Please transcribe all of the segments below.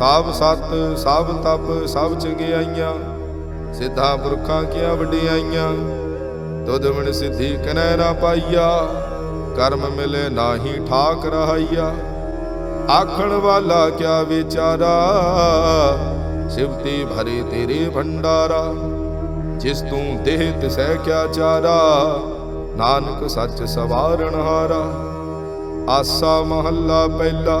ਸਭ ਸਤ ਸਭ ਤਪ ਸਭ ਚੰਗਿਆਈਆਂ, ਸਿੱਧਾ ਪੁਰਖਾਂ ਕੀਆਂ ਵਡਿਆਈਆਂ। ਤੁਧ ਮਨ ਸਿੱਧੀ ਕਨੈ ਨਾ ਪਾਈਆ, ਕਰਮ ਮਿਲੇ ਨਾਹੀ ਠਾਕ ਰਹਾਈਆ। ਆਖਣ ਵਾਲਾ ਕਿਆ ਵਿਚਾਰਾ ਸਿਵਤੀ ਭਰੇ ਤੇਰੇ ਭੰਡਾਰਾ। ਜਿਸ ਤੂੰ ਦੇਹ ਤਿਸੈ ਕਿਆ ਚਾਰਾ, ਨਾਨਕ ਸੱਚ ਸਵਾਰਣ ਹਾਰਾ। ਆਸਾ ਮਹੱਲਾ ਪਹਿਲਾ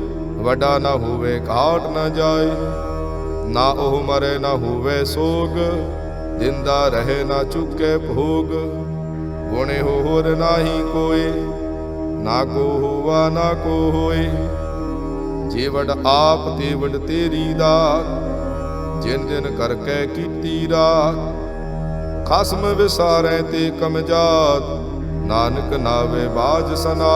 ਵੱਡਾ ਨਾ ਹੋਵੇ ਘਾਟ ਨਾ ਜਾਏ, ਨਾ ਉਹ ਮਰੇ ਨਾ ਹੋਵੇ ਸੋਗ, ਜਿੰਦਾ ਰਹੇ ਨਾ ਚੁੱਕੇ ਭੋਗ। ਗੁਣੇ ਹੋਰ ਨਾਹੀ ਕੋਏ, ਨਾ ਕੋ ਹੋਵਾ ਨਾ ਕੋ ਹੋਏ। ਜੀਵੜ ਆਪ ਤੇ ਤੇਰੀ ਦਾਤ ਜਿਨ ਦਿਨ ਕਰਕੇ ਕੀਤੀ ਰਾਤ ਖਸਮ ਵਿਸਾਰੈ ਤੇ ਕਮਜਾਤ ਨਾਨਕ ਨਾਵੇ ਬਾਜ ਸਨਾ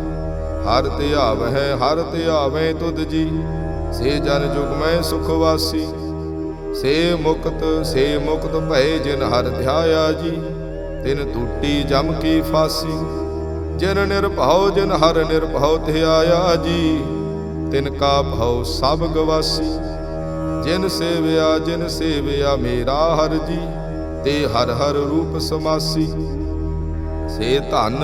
ਹਰ ਧਿਆਵ ਹੈ ਹਰ ਧਿਆਵੇਂ ਤੁਧ ਜੀ। ਸੇ ਜਨ ਜੁਗ ਮੈਂ ਸੁਖ ਵਾਸੀ। ਸੇ ਮੁਕਤ ਸੇ ਮੁਕਤ ਭਏ ਜਿਨ ਹਰ ਧਿਆਇਆ ਜੀ। ਤਿਨ ਟੂਟੀ ਜਮ ਕੀ ਫਾਸੀ। ਜਿਨ ਨਿਰਭਉ, ਜਿਨ ਹਰ ਨਿਰਭਉ ਧਿਆਇਆ ਜੀ। ਤਿਨ ਕਾ ਭਉ ਸਭ ਗਵਾਸੀ। ਜਿਨ ਸੇਵਿਆ ਜਿਨ ਸੇਵਿਆ ਮੇਰਾ ਹਰ ਜੀ। ਤੇ ਹਰ ਹਰ ਰੂਪ ਸਮਾਸੀ। ਸੇ ਧਨ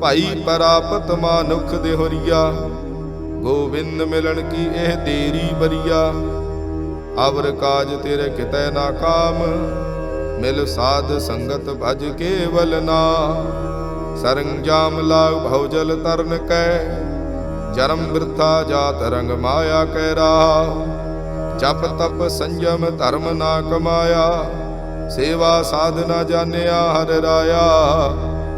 ਭਾਈ ਪਰਾਪਤ ਮਾਨੁਖ ਦੇ ਹੋਰੀਆ, ਗੋਬਿੰਦ ਮਿਲਣ ਕੀ ਇਹ ਤੇਰੀ ਬਰੀਆ? ਅਵਰ ਕਾਜ ਤੇਰੇ ਕਿਤੈ ਨਾ ਕਾਮ, ਮਿਲ ਸਾਧ ਸੰਗਤ ਭਜ ਕੇਵਲ ਨਾ। ਸਰੰਜਾਮ ਲਾਗ ਭਉ ਜਲ ਤਰਨ ਕੈ, ਜਨਮ ਬਿਰਥਾ ਜਾਤ ਰੰਗ ਮਾਇਆ ਕਹਿ ਰਾ। ਜਪ ਤਪ ਸੰਜਮ ਧਰਮ ਨਾ ਕਮਾਇਆ, ਸੇਵਾ ਸਾਧਨਾ ਜਾਣਿਆ ਹਰ ਰਾਇਆ।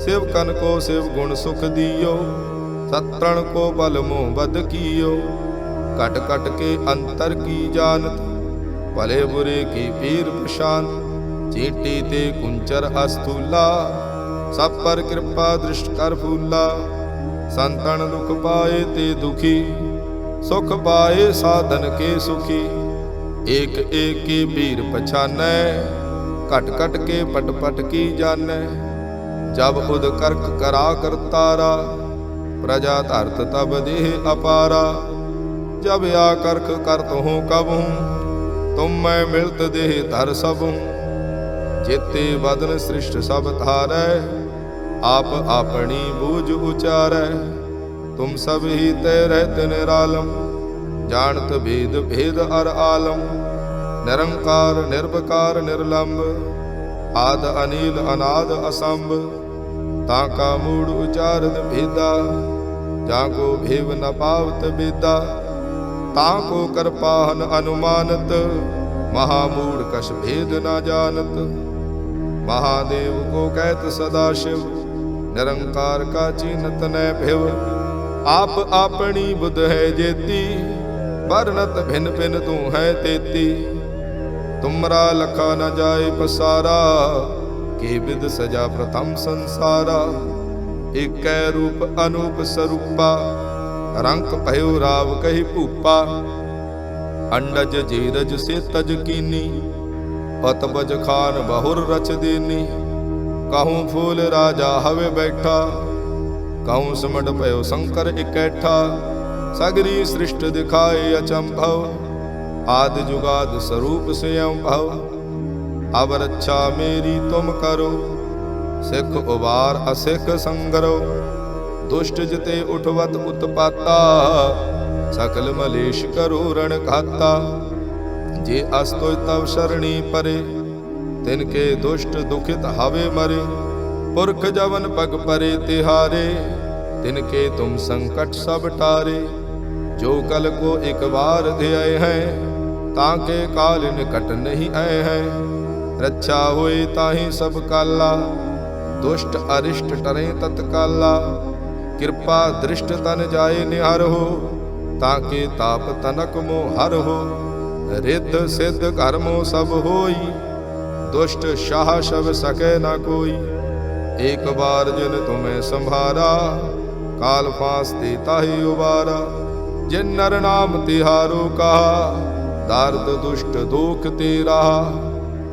ਸਿਵ ਕਨ ਕੋ ਸਿਵ ਗੁਣ ਸੁਖ ਦੀਓ, ਸਤਰਣ ਕੋ ਬਲ ਮੋਹ ਬਦ ਕੀਓ। ਕਟ ਕਟ ਕੇ ਅੰਤਰ ਕੀ ਜਾਣਤ, ਭਲੇ ਬੁਰੇ ਕੀ ਪੀਰ ਪਛਾਨ। ਚੀਂਟੀ ਤੇ ਕੁੰਚਰ ਅਸਤੂਲਾ ਸਭ ਪਰ ਕਿਰਪਾ ਦ੍ਰਿਸ਼ਟ ਕਰ ਫੂਲਾ। ਸੰਤਨ ਦੁਖ ਪਾਏ ਤੇ ਦੁਖੀ, ਸੁਖ ਪਾਏ ਸਾਧਨ ਕੇ ਸੁਖੀ। ਏਕ ਏਕ ਕੀ ਪੀਰ ਪਛਾਨੈ, ਘਟ ਘਟ ਕੇ ਪਟ ਪਟ ਕੀ ਜਾਣੈ। ਜਬ ਉਦ ਕਰਕ ਕਰਾ ਕਰਤਾਰਾ ਪ੍ਰਜਾ ਧਰਤ ਤਬ ਦੇਹ ਅਪਾਰਾ। ਜਬ ਆ ਕਰਕ ਕਰਤ ਹੂੰ ਕਬਹੂੰ ਤੁਮ ਮੈਂ ਮਿਲਤ ਦੇਹ ਧਰ ਸਭੂ ਚੇਤੇ ਬਦਨ ਸ੍ਰਿਸ਼ਟ ਸਭ ਧਾਰੈ, ਆਪ ਆਪਣੀ ਬੂਝ ਉਚਾਰੈ। ਤੁਮ ਸਭ ਹੀ ਤੈ ਰਹਿਤ ਨਿਰਾਲਮ, ਜਾਣਤ ਭੇਦ ਭੇਦ ਅਰ ਆਲਮ। ਨਿਰੰਕਾਰ ਨਿਰਭਕਾਰ ਨਿਰਲੰਭ ਆਦ ਅਨੀਲ, ਅਨਾਦ ਅਸੰਭ। ਤਾਂ ਕਾ ਮੂੜ ਉਚਾਰਤ ਭੇਦਾ, ਜਾਂ ਕੋ ਭੇਵ ਨ ਪਾਵਤ ਬੇਦਾ, ਤਾਂ ਕੋ ਕਰਪਾਹਨ ਅਨੁਮਾਨਤ ਮਹਾਮੂੜ ਕਛ ਭੇਦ ਨਾ ਜਾਣਤ। ਮਹਾਦੇਵ ਕੋ ਕਹਿਤ ਸਦਾ ਸ਼ਿਵ, ਨਿਰੰਕਾਰ ਕਾ ਚੀਨਤ ਨੈ ਭਿਵ। ਆਪ ਆਪਣੀ ਬੁੱਧ ਹੈ ਜੇਤੀ ਵਰਨਤ ਭਿੰਨ ਭਿਨ ਤੂੰ ਹੈ ਤੇਤੀ। ਤੁਮਰਾ ਲਖਾ ਨ ਜਾਏ ਪਸਾਰਾ ਕੇ ਵਿਦ ਸਜਾ ਪ੍ਰਥਮ ਸੰਸਾਰਾ, ਏਕੈ ਰੂਪ ਅਨੂਪ ਸਰੂਪਾ ਰੰਗ ਭਇਓ ਰਾਵ ਕਹੀ ਭੂਪਾ। ਅੰਡਜ ਜੀਰਜ ਸੇ ਤਜ ਕੀਨੀ, ਪਤ ਖਾਨ ਬਹੁਰ ਰਚ ਦੇਨੀ। ਕਹੂੰ ਫੂਲ ਰਾਜਾ ਹਵੇ ਬੈਠਾ, ਕਹੂੰ ਸਮਟ ਭਇਓ ਸ਼ੰਕਰ ਇਕੈਠਾ। ਸਗਰੀ ਸ੍ਰਿਸ਼ਟ ਦਿਖਾਏ ਅਚੰਭਵ, ਆਦ ਜੁਗਾਦ ਸਰੂਪ ਸਿਯੰ ਭਵ। ਅਬ ਰੱਛਾ ਮੇਰੀ ਤੁਮ ਕਰੋ, ਸਿੱਖ ਉਬਾਰ ਅਸਿੱਖ ਸੰਗਰੋ, ਦੁਸ਼ਟ ਜਿਤੇ ਉਠਵਤ ਉਤਪਾਤਾ, ਸਕਲ ਮਲੇਸ਼ ਕਰੋ ਰਣ ਖਾਤਾ ਜੇ ਅਸਤੋਇ ਤਵ ਸ਼ਰਣੀ ਪਰੇ, ਤਿਨ ਕੇ ਦੁਸ਼ਟ ਦੁਖਿਤ ਹਵੇ ਮਰੇ, ਪੁਰਖ ਜਵਨ ਪਗ ਪਰੇ ਤਿਹਾਰੇ, ਤਿਨ ਕੇ ਤੁਮ ਸੰਕਟ ਸਭ ਟਾਰੇ। ਜੋ ਕਲ ਕੋ ਇੱਕ ਵਾਰ ਧਿਆਏ ਹੈ, ਤਾਂ ਕੇ ਕਾਲ ਨਿਕਟ ਨਹੀਂ ਆਏ ਹੈ। ਰੱਛਾ ਹੋਏ ਤਾਹੀ ਸਭ ਕਾਲਾ, ਦੁਸ਼ਟ ਅਰਿਸ਼ਟ ਟਰੇ ਤਤਕਾਲਾ। ਕਿਰਪਾ ਦ੍ਰਿਸ਼ਟ ਤਨ ਜਾਏ ਨਿਹਰ ਹੋ, ਤਾਂ ਕੇ ਤਾਪ ਤਨਕ ਮੋ ਹਰ ਹੋ। ਰਿੱਧ ਸਿੱਧ ਕਰਮੋ ਸਭ ਹੋਈ, ਦੁਸ਼ਟ ਸ਼ਾਹ ਸ਼ਬ ਸਕੈ ਨਾ ਕੋਈ। ਏਕ ਬਾਰ ਜਿਨ ਤੁਮੇ ਸੰਭਾਰਾ, ਕਾਲ ਫਾਸ ਤੇ ਤਾਹੀ ਉਬਾਰਾ। ਜਿਨ ਨਰ ਨਾਮ ਤਿਹਾਰੋ ਕਹਾ, ਦਰਦ ਦੁਸ਼ਟ ਦੁਖ ਤੇਰਾ।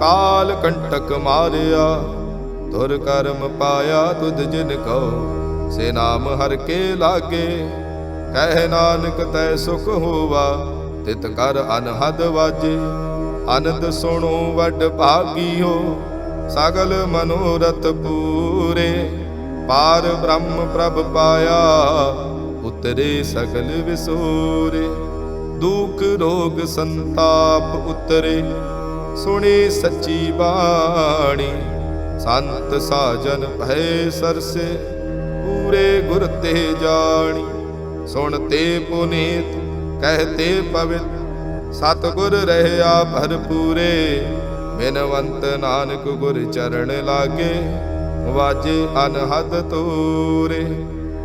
ਕਾਲ ਕੰਟਕ ਮਾਰਿਆ, ਧੁਰ ਕਰਮ ਪਾਇਆ ਤੁਧ ਜਿਨ ਕਉ, ਸੇ ਨਾਮ ਹਰ ਕੇ ਲਾਗੇ। ਕਹਿ ਨਾਨਕ ਤੈ ਸੁਖ ਹੋਵਾ, ਤਿਤ ਕਰ ਅਨਹਦ ਵਾਜੇ। ਅਨੰਦ ਸੁਣੋ ਵੱਡ ਭਾਗੀਓ, ਸਗਲ ਮਨੋਰਥ ਪੂਰੇ। ਪਾਰ ਬ੍ਰਹਮ ਪ੍ਰਭ ਪਾਇਆ, ਉਤਰੇ ਸਗਲ ਵਿਸੂਰੇ। ਦੁਖ ਰੋਗ ਸੰਤਾਪ ਉਤਰੇ। ਸੁਣੀ ਸੱਚੀ ਬਾਣੀ। ਸੰਤ ਸਾਜਨ ਭੈ ਸਰਸੇ, ਪੂਰੇ ਗੁਰ ਤੇ ਜਾਣੀ। ਸੁਣ ਤੇ ਪੁਨੀਤ ਕਹਤੇ ਪਵਿੱਤ। ਸਤਿਗੁਰ ਰਹਿਆ ਭਰਪੂਰੇ, ਬਿਨਵੰਤ ਨਾਨਕ ਗੁਰ ਚਰਨ ਲਾਗੇ। ਵਾਜੇ ਅਨਹਦ ਤੂਰੇ।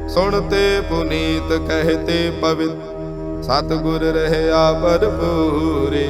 ਸੁਣ ਤੇ ਪੁਨੀਤ ਕਹਤੇ ਪਵਿੱਤ। ਸਤਿਗੁਰ ਰਹਿਆ ਭਰਪੂਰੇ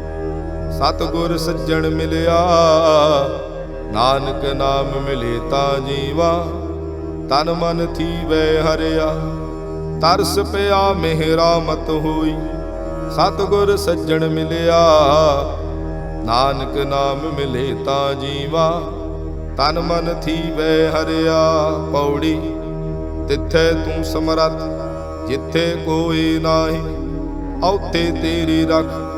ਸਤਗੁਰ ਸੱਜਣ ਮਿਲਿਆ। ਨਾਨਕ ਨਾਮ ਮਿਲੇ ਤਾਂ ਜੀਵਾ। ਤਨ ਮਨ ਥੀਵੈ ਹਰਿਆ। ਤਰਸ ਪਿਆ ਮਿਹਰਾਮਤ ਹੋਈ। ਸਤਗੁਰ ਸੱਜਣ ਮਿਲਿਆ। ਨਾਨਕ ਨਾਮ ਮਿਲੇ ਤਾਂ ਜੀਵਾ। ਤਨ ਮਨ ਥੀਵੈ ਹਰਿਆ। ਪੌੜੀ, ਤਿੱਥੇ ਤੂੰ ਸਮਰੱਥ, ਜਿੱਥੇ ਕੋਈ ਨਾਹੀ, ਔਥੇ ਤੇਰੀ ਰਖ।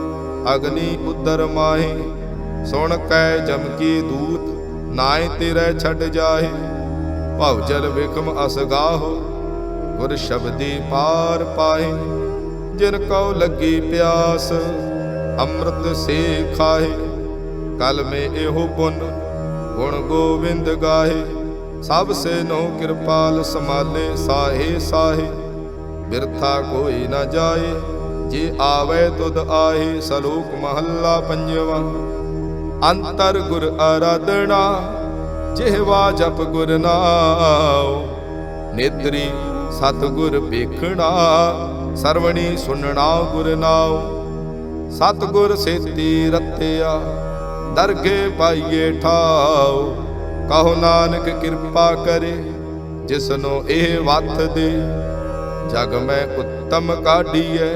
ਅਗਨੀ ਉਦਰ ਮਾਹੀ, ਸੁਣ ਕੈ ਜਮਕੀ ਦੂਤ ਨਾਏ ਤੇਰੇ ਛੱਡ ਜਾਹੇ। ਭਵ ਜਲ ਵਿਖਮ ਅਸਗਾਹੋ ਗੁਰ ਸ਼ਬਦੀ ਪਾਰ ਪਾਏ ਜਿਨ ਕਉ ਲੱਗੀ ਪਿਆਸ, ਅੰਮ੍ਰਿਤ ਸੇ ਖਾਏ ਕਲ ਮੇ ਇਹੋ ਪੁੰਨ, ਗੁਣ ਗੋਬਿੰਦ ਗਾਹੇ। ਸਭ ਸੇ ਨੋ ਕਿਰਪਾਲ ਸਮਾਲੇ ਸਾਹੇ ਸਾਹੇ, ਬਿਰਥਾ ਕੋਈ ਨਾ ਜਾਏ। ਜੇ ਆਵੇ ਤੁਧ ਆਹੇ ਸਲੋਕ ਮਹੱਲਾ ਪੰਜਵਾ। ਅੰਤਰ ਗੁਰ ਆਰਾਧਨਾ ਜਿਹਵਾ ਜਪ ਗੁਰ ਨਾਉ। ਨੇਤਰੀ ਸਤਗੁਰ ਵੇਖਣਾ, ਸਰਵਣੀ ਸੁਣਨਾ ਗੁਰ ਨਾਉ। ਸਤਗੁਰ ਸੇਤੀ ਰਤਿਆ, ਦਰਗੇ ਪਾਈਏ ਠਾਉ। ਕਹੋ ਨਾਨਕ ਕਿਰਪਾ ਕਰੇ, ਜਿਸਨੂੰ ਇਹ ਵੱਥ ਦੇ। ਜਗ ਮੈਂ ਉੱਤਮ ਕਾਢੀਐ